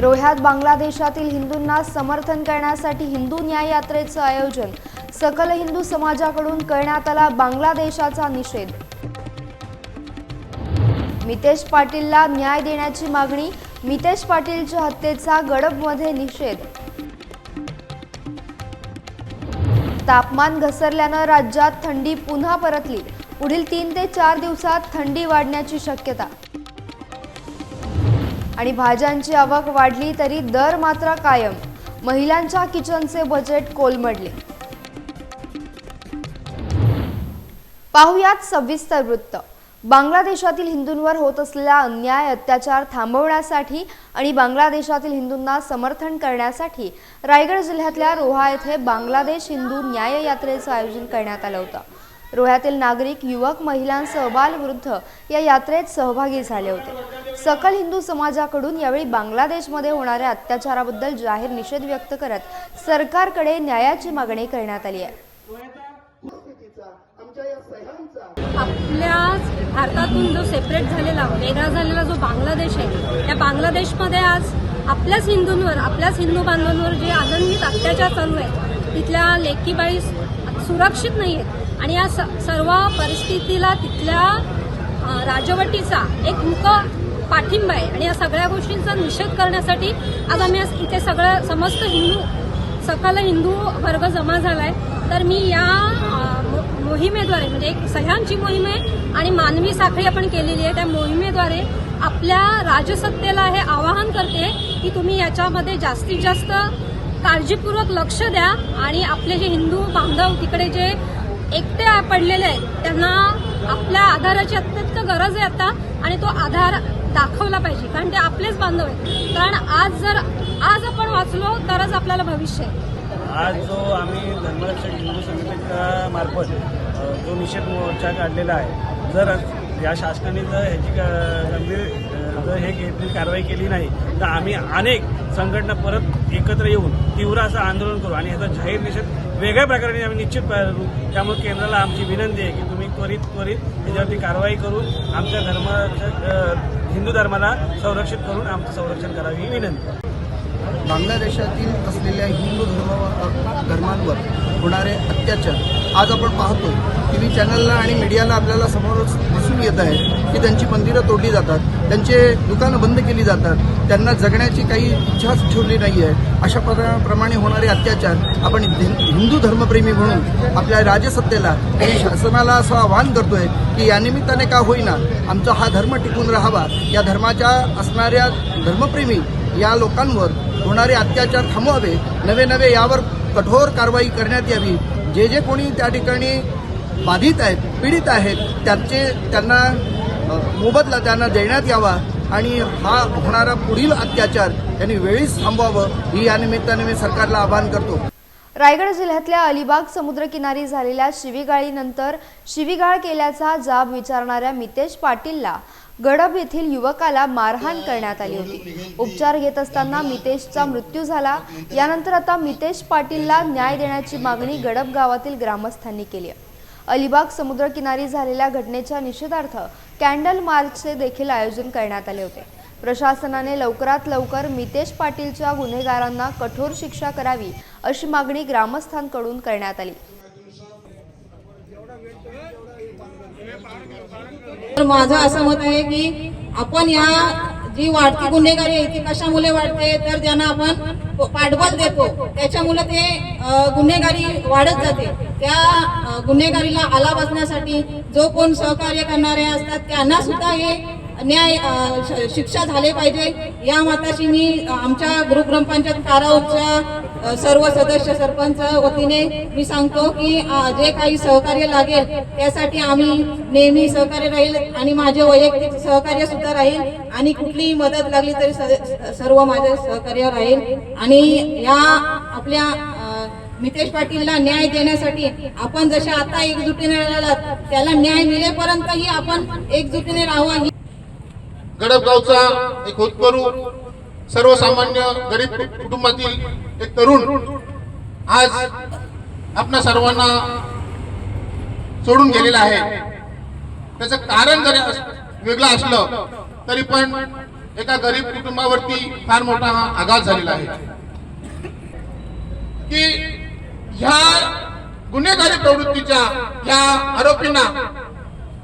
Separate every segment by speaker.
Speaker 1: रोह्यात बांगलादेशातील हिंदूंना समर्थन करण्यासाठी हिंदू न्याय यात्रेचं आयोजन. सकल हिंदू समाजाकडून करण्यात आला बांगलादेशाचा निषेध. मितेश पाटीलला न्याय देण्याची मागणी मितेश पाटीलच्या हत्येचा गडबमध्ये निषेध. तापमान घसरल्यानं राज्यात थंडी पुन्हा परतली. पुढील तीन ते चार दिवसात थंडी वाढण्याची शक्यता. आणि भाज्यांची आवक वाढली तरी दर मात्र कायम. महिलांच्या किचनचे बजेट कोलमडले. पाहुयात सविस्तर वृत्त. बांगलादेशातील हिंदूंवर होत असलेला अन्याय अत्याचार थांबवण्यासाठी आणि बांगलादेशातील हिंदूंना समर्थन करण्यासाठी रायगड जिल्ह्यातल्या रोहा येथे बांगलादेश हिंदू न्याय यात्रेचं आयोजन करण्यात आलं होतं. रोह्यातील नागरिक युवक महिलांसह बालवृद्ध या यात्रेत सहभागी झाले होते. सकल हिंदू समाजाकडून यावेळी बांगलादेशमध्ये होणाऱ्या अत्याचाराबद्दल जाहीर निषेध व्यक्त करत सरकारकडे न्यायाची मागणी करण्यात आली आहे.
Speaker 2: आपल्या भारतातून जो सेपरेट झालेला वेगळा झालेला जो बांगलादेश आहे त्या बांगलादेशमध्ये आज आपल्याच हिंदूंवर आपल्याच हिंदू बांधवांवर जे आनंदित अत्याचार चालू आहेत तिथल्या लेकीबाई सुरक्षित नाही आहेत आणि या स- सर्व परिस्थितीला तिथल्या राजवटीचा एक मुक पाठिंबा आहे. आणि या सगळ्या गोष्टींचा निषेध करण्यासाठी आज आम्ही इथे सगळं समस्त हिंदू सकल हिंदू वर्ग जमा झालाय. तर मी या मो- मोहिमेद्वारे म्हणजे एक सह्यांची मोहीम आहे आणि मानवी साखळी आपण केलेली आहे. त्या मोहिमेद्वारे आपल्या राजसत्तेला हे आवाहन करते की तुम्ही याच्यामध्ये जास्तीत जास्त काळजीपूर्वक लक्ष द्या आणि आपले जे हिंदू बांधव तिकडे जे एकटे पडलेले आहेत. त्यांना आपल्या आधाराची अत्यंत गरज आहे आता आणि तो आधार दाखवला पाहिजे कारण ते आपलेच बांधव आहेत. कारण आज जर आज आपण वाचलो तरच आपल्याला भविष्य आहे.
Speaker 3: आज जो आम्ही धर्मरक्षक हिंदू संघटनेच्या मार्फत जो निषेध मोर्चा काढलेला आहे जर या शासनाने जर ह्याची गंभीर जर हे घेतली कारवाई केली नाही तर आम्ही अनेक संघटना परत एकत्र येऊन तीव्र असं आंदोलन करू आणि ह्याचा जाहीर निषेध वेगळ्या प्रकारे आम्ही निश्चित करू त्यामुळे केंद्राला आमची विनंती आहे की तुम्ही त्वरित त्वरित त्याच्यावरती कारवाई करून आमच्या धर्माच्या हिंदू धर्माला संरक्षित करून आमचं संरक्षण करावी ही विनंती आहे.
Speaker 4: बांगलादेशातील असलेल्या हिंदू धर्म धर्मांवर होणारे अत्याचार आज आपण पाहतो. टी व्ही चॅनलला आणि मीडियाला आपल्याला समोर दिसून येत आहे की त्यांची मंदिरं तोडली जातात त्यांचे दुकानं बंद केली जातात त्यांना जगण्याची काही इच्छाच ठेवली नाही आहे. अशा प्र- प्रमाणे होणारे अत्याचार आपण हिंदू धर्मप्रेमी म्हणून आपल्या राजसत्तेला आणि शासनाला असं आवाहन करतोय की या निमित्ताने का होईना आमचा हा धर्म टिकून राहावा. या धर्माच्या असणाऱ्या धर्मप्रेमी या लोकांवर होणारे अत्याचार थांबवावे. नवे नवे यावर कठोर कारवाई करण्यात यावी. जे जे कोणी त्या ठिकाणी बाधित आहेत पीडित आहेत त्यांचे त्यांना मोबदला त्यांना देण्यात यावा आणि हा होणारा पुढील अत्याचार यांनी वेळीच थांबवावं ही या निमित्ताने मी सरकारला आवाहन करतो.
Speaker 1: रायगड जिल्ह्यातल्या अलिबाग समुद्रकिनारी झालेल्या शिवीगाळीनंतर शिवीगाळ केल्याचा जाब विचारणाऱ्या मितेश पाटीलला गडब येथील युवकाला मारहाण करण्यात आली होती. उपचार घेत असताना मितेशचा मृत्यू झाला. यानंतर आता मितेश पाटीलला न्याय देण्याची मागणी गडब गावातील ग्रामस्थांनी केली आहे. अलिबाग समुद्रकिनारी झालेल्या घटनेच्या निषेधार्थ कॅन्डल मार्चचे देखील आयोजन करण्यात आले होते. प्रशासनाने लवकरात लवकर मितेश पाटीलच्या गुन्हेगारांना कठोर शिक्षा करावी अशी मागणी ग्रामस्थांकडून करण्यात आली.
Speaker 5: माझं असं मत आहे की आपण या जी वाढती गुन्हेगारी आहे ती कशामुळे वाढते तर ज्यांना आपण पाठबळ देतो त्याच्यामुळे ते गुन्हेगारी वाढत जाते. त्या गुन्हेगारीला आला बसण्यासाठी जो कोण सहकार्य करणारे असतात त्यांना सुद्धा हे न्याय श- शिक्षा झाले पाहिजे. या मताशी मी आमच्या ग्रुप ग्रामपंचायत सर्व सदस्य सरपंच वतीने मी सांगतो की जे काही सहकार्य लागेल त्यासाठी आम्ही नेहमी सहकार्य राहील आणि माझे वैयक्तिक सहकार्य सुद्धा राहील आणि कुठलीही मदत लागली तरी स- सर्व माझे सहकार्य राहील. आणि या आपल्या मितेश पाटीलला न्याय देण्यासाठी आपण जसे आता एकजुटीने राहिलात त्याला न्याय मिळेपर्यंतही आपण एकजुटीने राहावं
Speaker 6: गडपगावचा एक होतकरू सर्वसामान्य गरीब कुटुंबातील एक तरुण आज आपणा सर्वांना सोडून गेलेला आहे. त्याचं कारण जरी वेगळं असलं तरी पण एका गरीब कुटुंबावरती फार मोठा हा आघात झालेला आहे. की ह्या गुन्हेगारी प्रवृत्तीच्या ह्या आरोपींना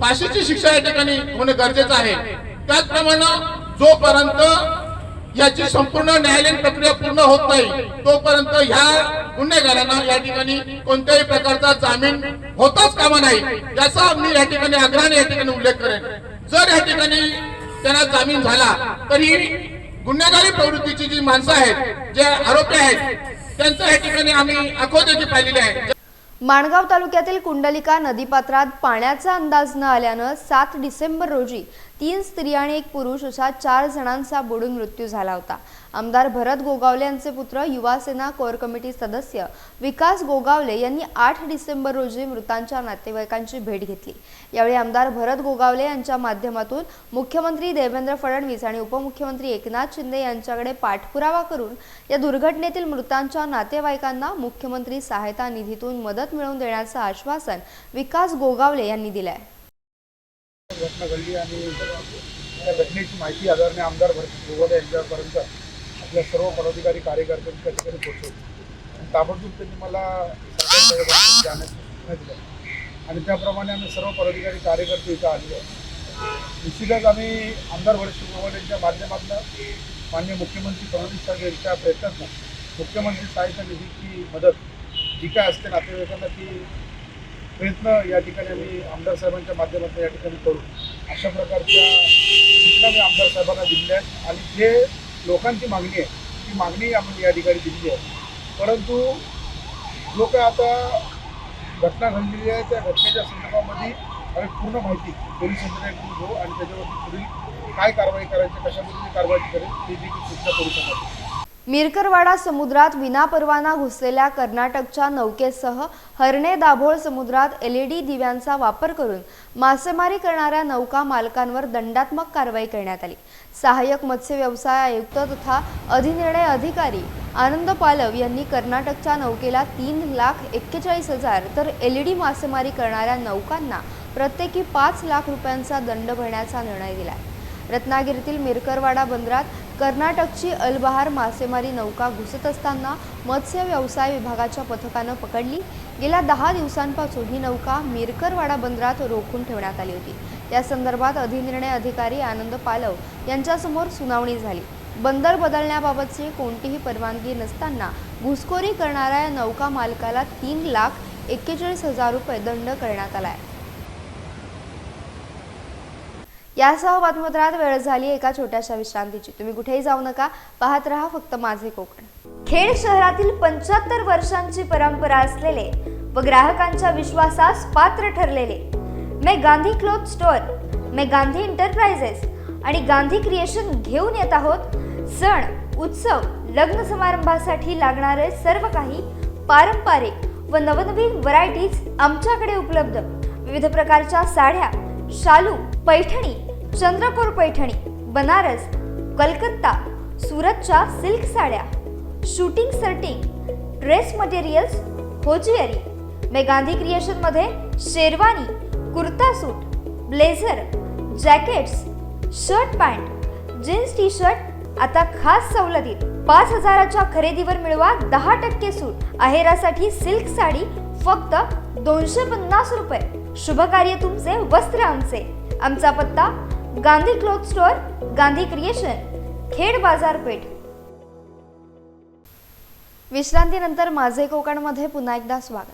Speaker 6: फाशीची शिक्षा या ठिकाणी होणे गरजेचं आहे. त्याचप्रमाणे जोपर्यंत याची संपूर्ण न्यायालयीन प्रक्रिया पूर्ण होत नाही तोपर्यंत ह्या गुन्हेगारांना या ठिकाणी कोणत्याही प्रकारचा जामीन होताच कामा नाही. याचा मी या ठिकाणी आग्रहाने या ठिकाणी उल्लेख करेन. जर या ठिकाणी त्यांना जामीन झाला तरी गुन्हेगारी प्रवृत्तीची जी माणसं आहेत जे आरोपी आहेत त्यांचं या ठिकाणी आम्ही अखोदेखी पाहिलेली आहे.
Speaker 1: माणगाव तालुक्यातील कुंडलिका नदीपात्रात पाण्याचा अंदाज न आल्यानं सात डिसेंबर रोजी तीन स्त्री आणि एक पुरुष अशा चार जणांचा बुडून मृत्यू झाला होता. आमदार भरत गोगावले यांचे पुत्र युवासेना कोर कमिटी सदस्य विकास गोगावले यांनी आठ डिसेंबर रोजी मृतांच्या नातेवाईकांची भेट घेतली. यावेळी आमदार भरत गोगावले यांच्या माध्यमातून मुख्यमंत्री देवेंद्र फडणवीस आणि उपमुख्यमंत्री एकनाथ शिंदे यांच्याकडे पाठपुरावा करून या दुर्घटनेतील मृतांच्या नातेवाईकांना मुख्यमंत्री सहायता निधीतून मदत मिळवून देण्याचं आश्वासन विकास गोगावले यांनी दिलं आहे
Speaker 7: घटना घडली आणि त्या घटनेची माहिती आदरणीय आमदार भरत गोगोले यांच्यापर्यंत आपल्या सर्व पदाधिकारी कार्यकर्त्यांच्या ठिकाणी पोहोचवली आणि ताबडतोब त्यांनी मला जाण्याची सूचना दिल्या आणि त्याप्रमाणे आम्ही सर्व पदाधिकारी कार्यकर्ते इथं आलेलो आहोत. निश्चितच आम्ही आमदार भरत गोगोले यांच्या माध्यमातून माननीय मुख्यमंत्री फडणवीस साहेब यांच्या प्रयत्नातून मुख्यमंत्री सहायता निधीची मदत जी काय असते नातेवाईकांना ती प्रयत्न या ठिकाणी आम्ही आमदार साहेबांच्या माध्यमातून या ठिकाणी करू. अशा प्रकारच्या सूचना मी आमदार साहेबांना दिलेल्या आहेत. आणि जे लोकांची मागणी आहे ती मागणी आपण या ठिकाणी दिलेली आहे. परंतु जो काय आता घटना घडलेली आहे. त्या घटनेच्या संदर्भामध्ये आम्ही पूर्ण माहिती पोलीस यंत्रणेकडून घेऊ आणि त्याच्यावरती पुढील काय कारवाई करायची कशा पद्धतीने कारवाई करेल ते देखील सूचना करू शकतो.
Speaker 1: मिरकरवाडा समुद्रात विनापरवाना घुसलेल्या कर्नाटकच्या नौकेसह हरणे दाभोळ समुद्रात एलईडी दिव्यांचा वापर करून मासेमारी करणाऱ्या नौका मालकांवर दंडात्मक कारवाई करण्यात आली. सहाय्यक मत्स्य व्यवसाय आयुक्त तथा अधिनिर्णय अधिकारी आनंद पालव यांनी कर्नाटकच्या नौकेला तीन लाख एक्केचाळीस हजार तर एलईडी मासेमारी करणाऱ्या नौकांना प्रत्येकी पाच लाख रुपयांचा दंड भरण्याचा निर्णय दिला. रत्नागिरीतील मिरकरवाडा बंदरात कर्नाटकची अलबहार मासेमारी नौका घुसत असताना मत्स्य व्यवसाय विभागाच्या पथकानं पकडली. गेल्या दहा दिवसांपासून ही नौका मिरकरवाडा बंदरात रोखून ठेवण्यात आली होती. या संदर्भात अधिनिर्णय अधिकारी आनंद पालव यांच्यासमोर सुनावणी झाली. बंदर बदलण्याबाबतची कोणतीही परवानगी नसताना घुसखोरी करणाऱ्या नौका मालकाला तीन लाख एक्केचाळीस हजार रुपये दंड करण्यात आला आहे यासह बातमीपत्रात वेळ झाली एका छोट्याशा विश्रांतीची. तुम्ही कुठेही जाऊ नका पाहत राहा फक्त माझे कोकण. खेड शहरातील पंच्याहत्तर वर्षांची परंपरा असलेले व ग्राहकांच्या विश्वासास पात्र ठरलेले मे गांधी क्लोथ स्टोअर मे गांधी इंटरप्राइजेस आणि गांधी क्रिएशन घेऊन येत आहोत सण उत्सव लग्न समारंभासाठी लागणारे सर्व काही पारंपरिक व नवनवीन व्हरायटीज आमच्याकडे उपलब्ध. विविध प्रकारच्या साड्या शालू पैठणी चंद्रकोर पैठणी बनारस कलकत्ता सुरतच्या सिल्क साड्या shooting shirting dress materials hosiery मे Gandhi क्रिएशनमध्ये sherwani kurta suit blazer jackets shirt pant jeans T shirt आता खास सवलतीत पाच हजाराच्या खरेदीवर मिळवा दहा टक्के सूट. आहेरासाठी सिल्क साडी फक्त दोनशे पन्नास रुपये. शुभकार्य तुमचे वस्त्र आमचे. आमचा पत्ता Gandhi cloth store Gandhi creation Khed बाजारपेठ. विश्रांतीनंतर माझे कोकणमध्ये पुन्हा एकदा स्वागत.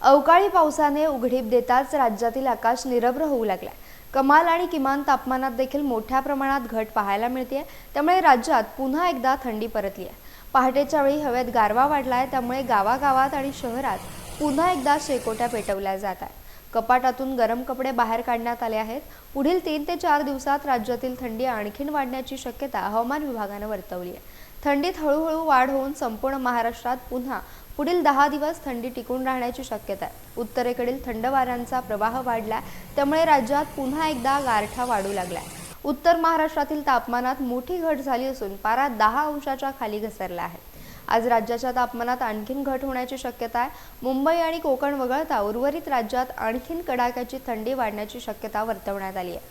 Speaker 1: अवकाळी पावसाने उघडीप देताच राज्यातील आकाश निरभ्र होऊ लागलाय. कमाल आणि किमान तापमानात देखील मोठ्या प्रमाणात घट पाहायला मिळते त्यामुळे राज्यात पुन्हा एकदा थंडी परतली आहे पहाटेच्या वेळी हवेत गारवा वाढलाय. त्यामुळे गावागावात आणि शहरात पुन्हा एकदा शेकोट्या पेटवल्या जात आहेत कपाटातून गरम कपडे बाहेर काढण्यात आले आहेत. पुढील तीन ते चार दिवसात राज्यातील थंडी आणखीन वाढण्याची शक्यता हवामान विभागानं वर्तवली आहे. थंडीत हळूहळू वाढ होऊन संपूर्ण महाराष्ट्रात पुन्हा पुढील दहा दिवस थंडी टिकून राहण्याची शक्यता आहे. उत्तरेकडील थंड वाऱ्यांचा प्रवाह वाढला त्यामुळे राज्यात पुन्हा एकदा गारठा वाढू लागलाय. उत्तर महाराष्ट्रातील तापमानात मोठी घट झाली असून पारा दहा अंशाच्या खाली घसरला आहे. आज राज्याच्या तापमानात आणखीन घट होण्याची शक्यता आहे. मुंबई आणि कोकण वगळता उर्वरित राज्यात आणखीन कडाक्याची थंडी वाढण्याची शक्यता वर्तवण्यात आली आहे.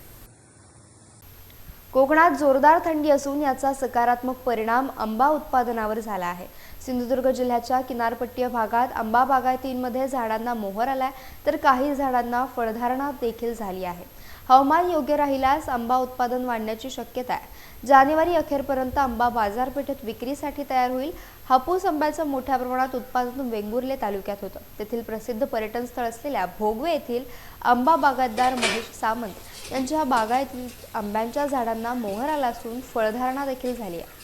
Speaker 1: कोकणात जोरदार थंडी असून याचा सकारात्मक परिणाम आंबा उत्पादनावर झाला आहे. सिंधुदुर्ग जिल्ह्याच्या किनारपट्टीय भागात आंबा बागायतींमध्ये झाडांना मोहर आलाय तर काही झाडांना फळधारणा देखील झाली आहे. हवामान योग्य राहिल्यास आंबा उत्पादन वाढण्याची शक्यता आहे. जानेवारी अखेरपर्यंत आंबा बाजारपेठेत विक्रीसाठी तयार होईल. हापूस आंब्याचं मोठ्या प्रमाणात उत्पादन वेंगुर्ले तालुक्यात होतं. तेथील प्रसिद्ध पर्यटन स्थळ असलेल्या भोगवे येथील आंबा बागायतदार महेश सामंत यांच्या बागायतील आंब्यांच्या झाडांना मोहर आला असून फळधारणा देखील झाली आहे.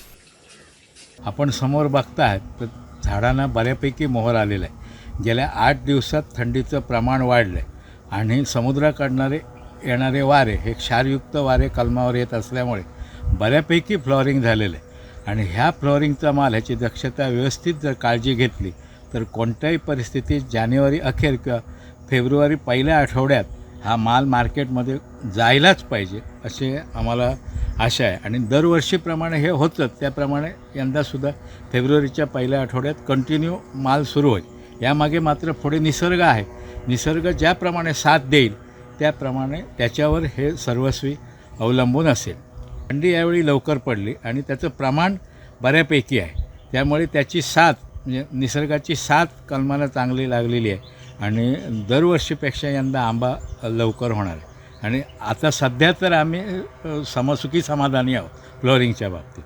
Speaker 8: आपण समोर बघताय तर झाडांना बऱ्यापैकी मोहर आलेला आहे. गेल्या आठ दिवसात थंडीचं प्रमाण वाढलं आहे आणि समुद्राकडणारे येणारे वारे हे क्षारयुक्त वारे कलमावर येत असल्यामुळे बऱ्यापैकी फ्लॉरिंग झालेलं आहे. आणि ह्या फ्लॉरिंगचा माल ह्याची दक्षता व्यवस्थित जर काळजी घेतली तर कोणत्याही परिस्थितीत जानेवारी अखेर किंवा फेब्रुवारी पहिल्या आठवड्यात हा माल मार्केटमध्ये जायलाच पाहिजे असे आम्हाला आशा आहे. आणि दरवर्षीप्रमाणे हे होतं त्याप्रमाणे यंदासुद्धा फेब्रुवारीच्या पहिल्या आठवड्यात कंटिन्यू माल सुरू होईल. यामागे मात्र पुढे निसर्ग आहे. निसर्ग ज्याप्रमाणे साथ देईल त्याप्रमाणे त्याच्यावर हे सर्वस्वी अवलंबून असेल. थंडी यावेळी लवकर पडली आणि त्याचं प्रमाण बऱ्यापैकी आहे. त्यामुळे त्याची साथ म्हणजे निसर्गाची साथ कलमाला चांगली लागलेली आहे आणि दरवर्षीपेक्षा यंदा आंबा लवकर होणार आहे. आणि आता सध्या तर आम्ही समसुखी समाधानी आहोत फ्लोरिंगच्या बाबतीत.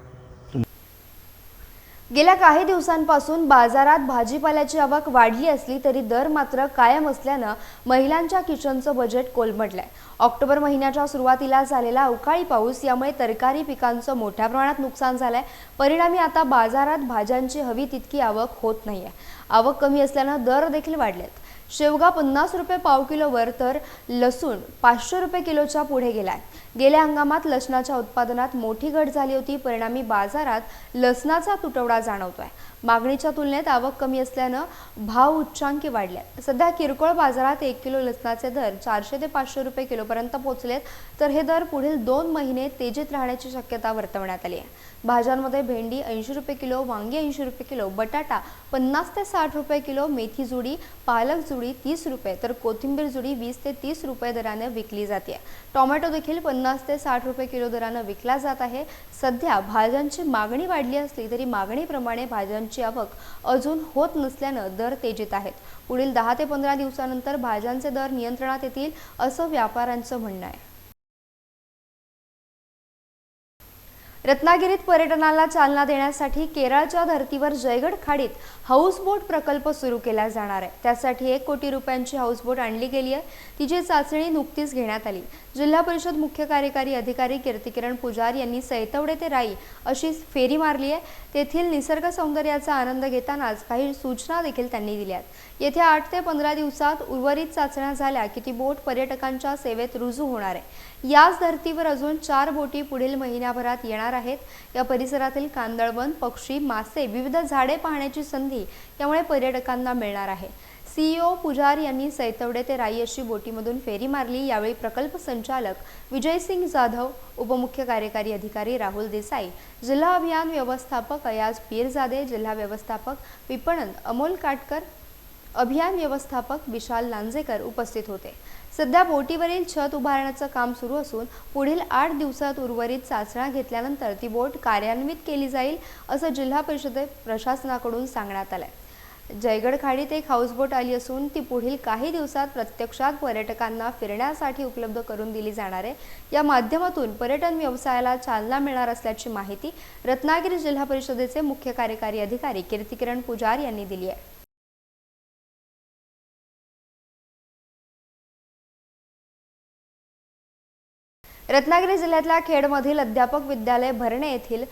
Speaker 1: गेल्या काही दिवसांपासून बाजारात भाजीपाल्याची आवक वाढली असली तरी दर मात्र कायम असल्यानं महिलांच्या किचनचं बजेट कोलमडलंय. ऑक्टोबर महिन्याच्या सुरुवातीला झालेला अवकाळी पाऊस यामुळे तरकारी पिकांचं मोठ्या प्रमाणात नुकसान झालंय. परिणामी आता बाजारात भाज्यांची हवी तितकी आवक होत नाहीये. आवक कमी असल्यानं दर देखील वाढलेत. शेवगा पन्नास रुपये पाव किलोवर तर लसूण पाचशे रुपये किलोच्या पुढे गेलाय. गेल्या हंगामात लसणाच्या उत्पादनात मोठी घट झाली होती. परिणामी बाजारात लसणाचा तुटवडा जाणवतोय. मागणीच्या तुलनेत आवक कमी असल्यानं भाव उच्चांकी वाढले. सध्या किरकोळ बाजारात एक किलो लसणाचे दर चारशे ते पाचशे रुपये किलोपर्यंत पोहोचलेत. तर हे दर पुढील दोन महिने तेजीत राहण्याची शक्यता वर्तवण्यात आली आहे. भाज्यांमध्ये भेंडी ऐंशी रुपये किलो वांगी ऐंशी रुपये किलो बटाटा पन्नास ते साठ रुपये किलो मेथी जुडी पालक जुडी तीस रुपये तर कोथिंबीर जुडी वीस ते तीस रुपये दराने विकली जाते. टोमॅटो देखील पन्नास पन्नास ते साठ रुपये किलो दरानं विकला जात आहे. सध्या भाज्यांची मागणी वाढली असली तरी मागणीप्रमाणे भाज्यांची आवक अजून होत नसल्यानं दर तेजीत आहेत. पुढील दहा ते पंधरा दिवसानंतर भाज्यांचे दर नियंत्रणात येतील असं व्यापाऱ्यांचं म्हणणं आहे. रत्नागिरीत पर्यटनाला चालना देण्यासाठी केरळच्या धर्तीवर जयगड खाडीत हाऊसबोट प्रकल्प सुरू केला जाणार आहे. त्यासाठी एक कोटी रुपयांची हाऊसबोट आणली गेली आहे. तिची चाचणी नुकतीच घेण्यात आली. जिल्हा परिषद मुख्य कार्यकारी अधिकारी कीर्तिकिरण पुजार यांनी सैतवडे ते राई अशी फेरी मारली आहे. तेथील निसर्ग सौंदर्याचा आनंद घेतानाच काही सूचना देखील त्यांनी दिल्या आहेत. येत्या आठ ते पंधरा दिवसात उर्वरित चाचण्या झाल्या की ती बोट पर्यटकांच्या सेवेत रुजू होणार आहे. याच धर्तीवर अजून चार बोटी पुढील महिन्याभरात येणार आहेत. या परिसरातील कांदळवन पक्षी मासे विविध झाडे पाहण्याची संधी यामुळे पर्यटकांना मिळणार आहे. सीईओ पुजार यांनी सैतवडे ते राई अशी बोटीमधून फेरी मारली. यावेळी प्रकल्प संचालक विजयसिंग जाधव उपमुख्य कार्यकारी अधिकारी राहुल देसाई जिल्हा अभियान व्यवस्थापक अयाज पीरजादे जिल्हा व्यवस्थापक विपणन अमोल काटकर अभियान व्यवस्थापक विशाल लांजेकर उपस्थित होते. सध्या बोटीवरील छत उभारण्याचं काम सुरू असून पुढील आठ दिवसात उर्वरित चाचण्या घेतल्यानंतर ती बोट कार्यान्वित केली जाईल असं जिल्हा परिषदे प्रशासनाकडून सांगण्यात आलंय. जयगड खाडीत एक हाऊसबोट आली असून ती पुढील काही दिवसात प्रत्यक्षात पर्यटकांना फिरण्यासाठी उपलब्ध करून दिली जाणार आहे. या माध्यमातून पर्यटन व्यवसायाला चालना मिळणार असल्याची माहिती रत्नागिरी जिल्हा परिषदेचे मुख्य कार्यकारी अधिकारी कीर्तिकिरण पुजार यांनी दिली आहे. रत्नागिरी जिल्ह्यातल्या खेडमधील अध्यापक विद्यालय भरणे येथील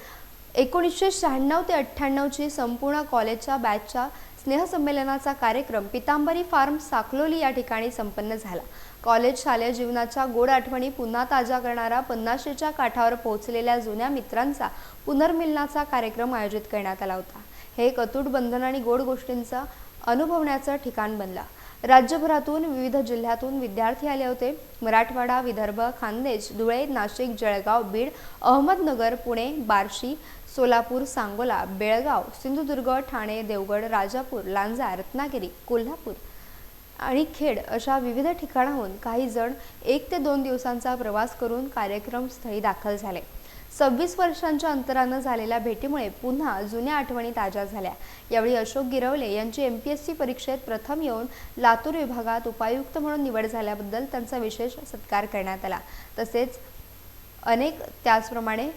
Speaker 1: एकोणीसशे शहाण्णव ते अठ्ठ्याण्णवची संपूर्ण कॉलेजच्या बॅचच्या स्नेहसंमेलनाचा कार्यक्रम पितांबरी फार्म साखलोली या ठिकाणी संपन्न झाला. कॉलेज शालेय जीवनाच्या गोड आठवणी पुन्हा ताज्या करणारा पन्नाशीच्या काठावर पोहोचलेल्या जुन्या मित्रांचा पुनर्मिलनाचा कार्यक्रम आयोजित करण्यात आला होता. हे एक अतूट बंधन आणि गोड गोष्टींचा अनुभवण्याचं ठिकाण बनला. राज्यभरातून विविध जिल्ह्यातून विद्यार्थी आले होते. मराठवाडा विदर्भ खान्देश धुळे नाशिक जळगाव बीड अहमदनगर पुणे बार्शी सोलापूर सांगोला बेळगाव सिंधुदुर्ग ठाणे देवगड राजापूर लांजा रत्नागिरी कोल्हापूर आणि खेड अशा विविध ठिकाणाहून काही जण एक ते दोन दिवसांचा प्रवास करून कार्यक्रमस्थळी दाखल झाले. सव्वीस वर्षांच्या अंतरानं झालेल्या भेटीमुळे पुन्हा जुन्या आठवणी ताज्या झाल्या. यावेळी अशोक गिरवले यांची एम पी एस सी परीक्षेत प्रथम येऊन लातूर विभागात उपायुक्त म्हणून निवड झाल्याबद्दल त्यांचा विशेष सत्कार करण्यात आला. तसेच अनेक त्याचप्रमाणे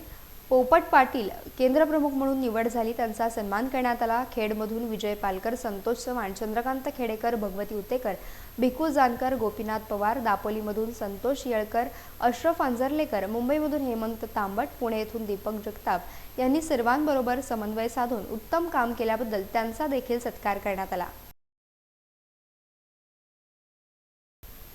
Speaker 1: पोपट पाटील केंद्रप्रमुख म्हणून निवड झाली. त्यांचा सन्मान करण्यात आला. खेडमधून विजय पालकर संतोष चव्हाण चंद्रकांत खेडेकर भगवती उतेकर भिकू जानकर गोपीनाथ पवार दापोलीमधून संतोष येळकर अशरफ आंजर्लेकर मुंबईमधून हेमंत तांबट पुणे येथून दीपक जगताप यांनी सर्वांबरोबर समन्वय साधून उत्तम काम केल्याबद्दल त्यांचा देखील सत्कार करण्यात आला.